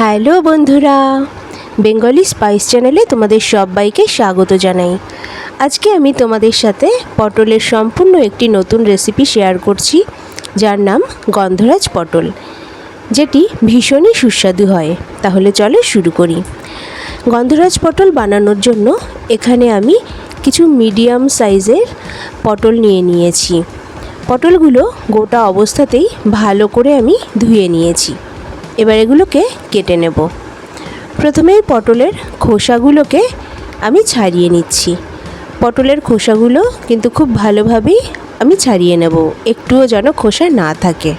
Hello বন্ধুরা, Bengali spice চ্যানেলে তোমাদের সবাইকে স্বাগত জানাই। আজকে আমি তোমাদের সাথে পটলের সম্পূর্ণ একটি নতুন রেসিপি শেয়ার করছি, যার নাম গন্ধরাজ পটল, যেটি ভীষণই সুস্বাদু হয়। তাহলে চলো শুরু করি। গন্ধরাজ পটল বানানোর জন্য এখানে আমি কিছু মিডিয়াম সাইজের পটল নিয়ে নিয়েছি। পটলগুলো গোটা অবস্থাতেই ভালো করে আমি ধুয়ে নিয়েছি। এবার এগুলোকে কেটে নেব। প্রথমেই পটলের খোসাগুলোকে আমি ছাড়িয়ে নিচ্ছি। পটলের খোসাগুলো কিন্তু খুব ভালোভাবেই আমি ছাড়িয়ে নেব, একটুও যেন খোসা না থাকে।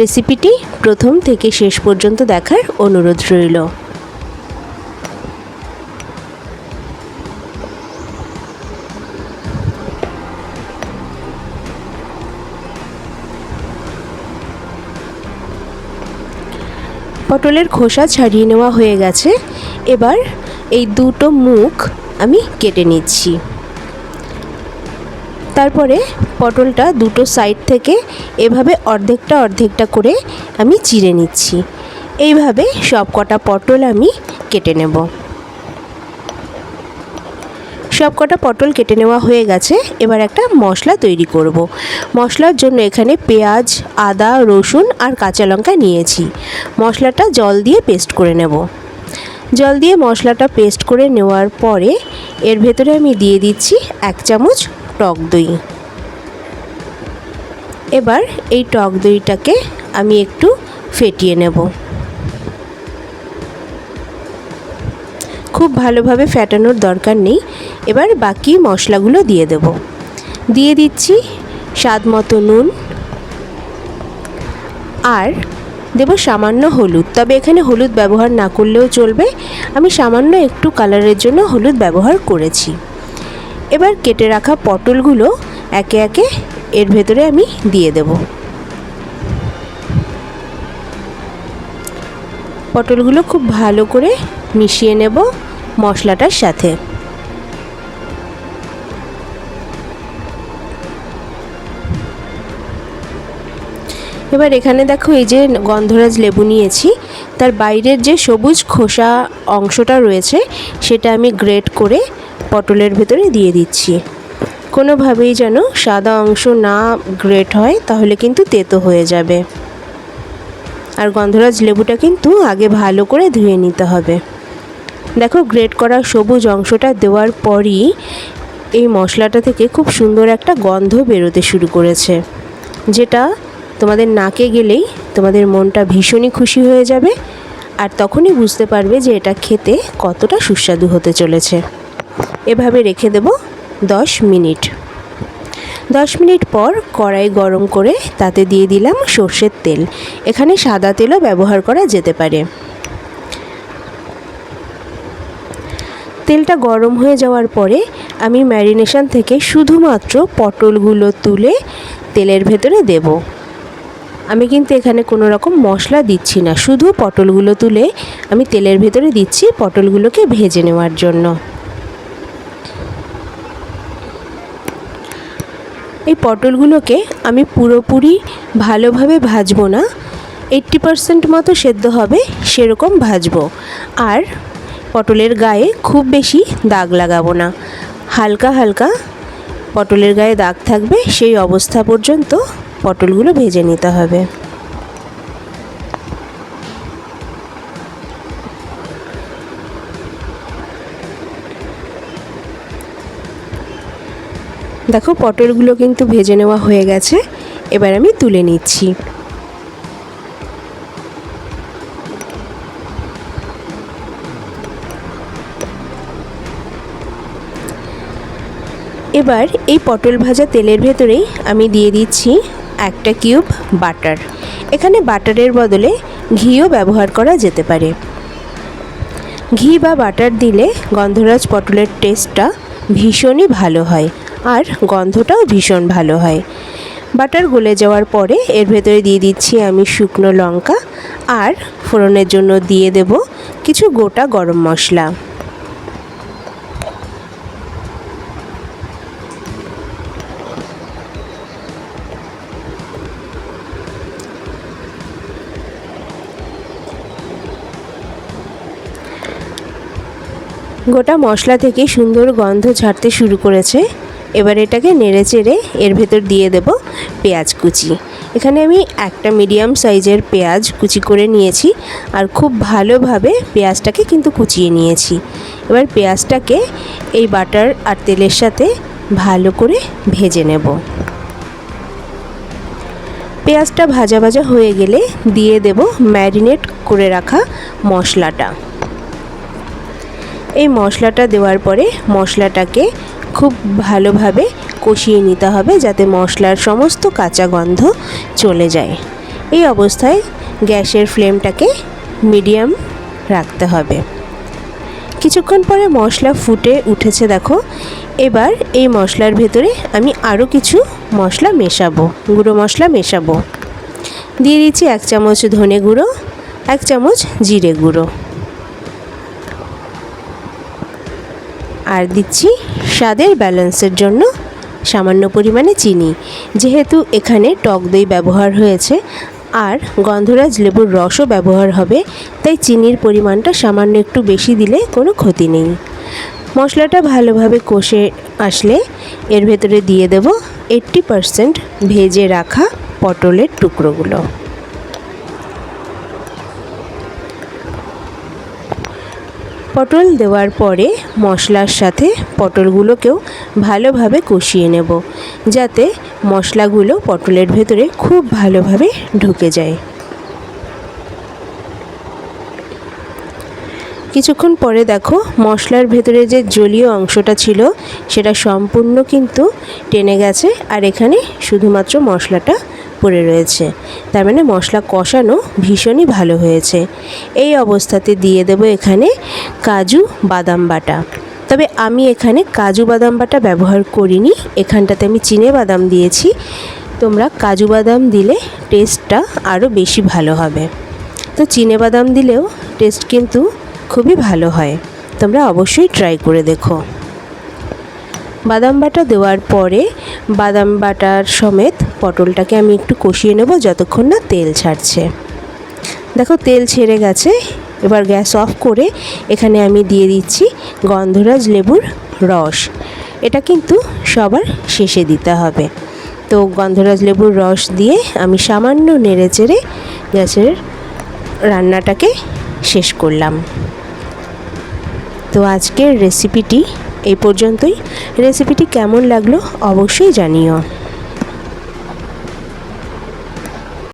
রেসিপিটি প্রথম থেকে শেষ পর্যন্ত দেখার অনুরোধ রইল। পটলের খোসা ছাড়িয়ে নেওয়া হয়ে গেছে। এবার এই দুটো মুখ আমি কেটে নিচ্ছি। তারপরে পটলটা দুটো সাইড থেকে এভাবে অর্ধেকটা অর্ধেকটা করে আমি চিড়ে নিচ্ছি। এইভাবে সব কটা পটল আমি কেটে নেব। সব কটা পটল কেটে নেওয়া হয়ে গেছে। এবার একটা মশলা তৈরি করব। মশলার জন্য এখানে পেঁয়াজ, আদা, রসুন আর কাঁচা লঙ্কা নিয়েছি। মশলাটা জল দিয়ে পেস্ট করে নেব। জল দিয়ে মশলাটা পেস্ট করে নেওয়ার পরে এর ভেতরে আমি দিয়ে দিচ্ছি এক চামচ টক দই। এবার এই টক দইটাকে আমি একটু ফেটিয়ে নেব। খুব ভালোভাবে ফ্যাটানোর দরকার নেই। এবার বাকি মশলাগুলো দিয়ে দেব। দিয়ে দিচ্ছি স্বাদ মতো নুন। আর দেব সামান্য হলুদ, তবে এখানে হলুদ ব্যবহার না করলেও চলবে। আমি সামান্য একটু কালারের জন্য হলুদ ব্যবহার করেছি। এবার কেটে রাখা পটলগুলো একে একে এর ভেতরে আমি দিয়ে দেব। পটলগুলো খুব ভালো করে মিশিয়ে নেব মশলাটার সাথে। এবার এখানে দেখো এই যে গন্ধরাজ লেবু নিয়েছি। তার বাইরের যে সবুজ খোসা অংশটা রয়েছে, সেটা আমি গ্রেট করে পটলের ভেতরে দিয়ে দিচ্ছি। কোনোভাবেই যেন সাদা অংশ না গ্রেট হয়, তাহলে কিন্তু তেতো হয়ে যাবে। আর গন্ধরাজ লেবুটা কিন্তু আগে ভালো করে ধুয়ে নিতে হবে। দেখো, গ্রেট করা সবুজ অংশটা দেওয়ার পরই এই মশলাটা থেকে খুব সুন্দর একটা গন্ধ বেরোতে শুরু করেছে, যেটা তোমাদের নাকে গেলেই তোমাদের মনটা ভীষণই খুশি হয়ে যাবে আর তখনই বুঝতে পারবে যে এটা খেতে কতটা সুস্বাদু হতে চলেছে। এভাবে রেখে দেব দশ মিনিট। দশ মিনিট পর কড়াই গরম করে তাতে দিয়ে দিলাম সর্ষের তেল। এখানে সাদা তেলও ব্যবহার করা যেতে পারে। তেলটা গরম হয়ে যাওয়ার পরে আমি ম্যারিনেশন থেকে শুধুমাত্র পটলগুলো তুলে তেলের ভেতরে দেব। আমি কিন্তু এখানে কোনো রকম মশলা দিচ্ছি না। শুধু পটলগুলো তুলে আমি তেলের ভেতরে দিচ্ছি পটলগুলোকে ভেজে নেওয়ার জন্য। এই পটলগুলোকে আমি পুরোপুরি ভালোভাবে ভাজবো না। এইট্টি পারসেন্ট মতো সেদ্ধ হবে, সেরকম ভাজবো। আর পটলের গায়ে খুব বেশি দাগ লাগাবো না। হালকা হালকা পটলের গায়ে দাগ থাকবে, সেই অবস্থা পর্যন্ত পটলগুলো ভেজে নিতে হবে। দেখো, পটলগুলো কিন্তু ভেজে নেওয়া হয়ে গেছে। এবার আমি তুলে নিচ্ছি। এবার এই পটল ভাজা তেলের ভেতরেই আমি দিয়ে দিচ্ছি একটা কিউব বাটার। এখানে বাটারের বদলে ঘিও ব্যবহার করা যেতে পারে। ঘি বা বাটার দিলে গন্ধরাজ পটলের টেস্টটা ভীষণই ভালো হয় আর গন্ধটাও ভীষণ ভালো হয়। বাটার গলে যাওয়ার পরে এর ভেতরে দিয়ে দিচ্ছি আমি শুকনো লঙ্কা আর ফোড়নের জন্য দিয়ে দেব কিছু গোটা গরম মশলা। গোটা মশলা থেকে সুন্দর গন্ধ ছাড়তে শুরু করেছে। এবার এটাকে নেড়ে চেড়ে এর ভেতর দিয়ে দেব পেঁয়াজ কুচি। এখানে আমি একটা মিডিয়াম সাইজের পেঁয়াজ কুচি করে নিয়েছি আর খুব ভালোভাবে পেঁয়াজটাকে কিন্তু কুচিয়ে নিয়েছি। এবার পেঁয়াজটাকে এই বাটার আর তেলের সাথে ভালো করে ভেজে নেব। পেঁয়াজটা ভাজা ভাজা হয়ে গেলে দিয়ে দেব ম্যারিনেট করে রাখা মশলাটা। এই মশলাটা দেওয়ার পরে মশলাটাকে খুব ভালোভাবে কষিয়ে নিতে হবে যাতে মশলার সমস্ত কাঁচা গন্ধ চলে যায়। এই অবস্থায় গ্যাসের ফ্লেমটাকে মিডিয়াম রাখতে হবে। কিছুক্ষণ পরে মশলা ফুটে উঠেছে দেখো। এবার এই মশলার ভেতরে আমি আরও কিছু মশলা মেশাবো, গুঁড়ো মশলা মেশাবো। দিয়ে দিচ্ছি এক চামচ ধনে গুঁড়ো, এক চামচ জিরে গুঁড়ো। আর দিচ্ছি স্বাদের ব্যালেন্সের জন্য সামান্য পরিমাণে চিনি। যেহেতু এখানে টক দই ব্যবহার হয়েছে আর গন্ধরাজ লেবুর রসও ব্যবহার হবে, তাই চিনির পরিমাণটা সামান্য একটু বেশি দিলে কোনো ক্ষতি নেই। মশলাটা ভালোভাবে কষে আসলে এর ভেতরে দিয়ে দেব এইট্টি পারসেন্ট ভেজে রাখা পটলের টুকরোগুলো। পটল দেওয়ার পরে মশলার সাথে পটলগুলোকেও ভালোভাবে কষিয়ে নেব, যাতে মশলাগুলো পটলের ভেতরে খুব ভালোভাবে ঢুকে যায়। কিছুক্ষণ পরে দেখো মশলার ভেতরে যে জলীয় অংশটা ছিল, সেটা সম্পূর্ণ কিন্তু টেনে গেছে, আর এখানে শুধুমাত্র মশলাটা পড়ে রয়েছে। তার মানে মশলা কষানো ভীষণই ভালো হয়েছে। এই অবস্থাতে দিয়ে দেব এখানে কাজু বাদাম বাটা। তবে আমি এখানে কাজু বাদাম বাটা ব্যবহার করিনি। এখানটাতে আমি চিনে বাদাম দিয়েছি। তোমরা কাজু বাদাম দিলে টেস্টটা আরও বেশি ভালো হবে। তো চিনে বাদাম দিলেও টেস্ট কিন্তু খুবই ভালো হয়। তোমরা অবশ্যই ট্রাই করে দেখো। বাদাম বাটা দেওয়ার পরে বাদাম বাটার সমেত পটলটাকে আমি একটু কষিয়ে নেব যতক্ষণ না তেল ছাড়ছে। দেখো তেল ছেড়ে গেছে, এবার গ্যাস অফ করে এখানে আমি দিয়ে দিচ্ছি গন্ধরাজ লেবুর রস। এটা কিন্তু সবার শেষে দিতে হবে। তো গন্ধরাজ লেবুর রস দিয়ে আমি সামান্য নেড়ে চেড়ে গ্যাসের রান্নাটাকে শেষ করলাম। তো আজকের রেসিপিটি এই পর্যন্তই। রেসিপিটি কেমন লাগল অবশ্যই জানিও।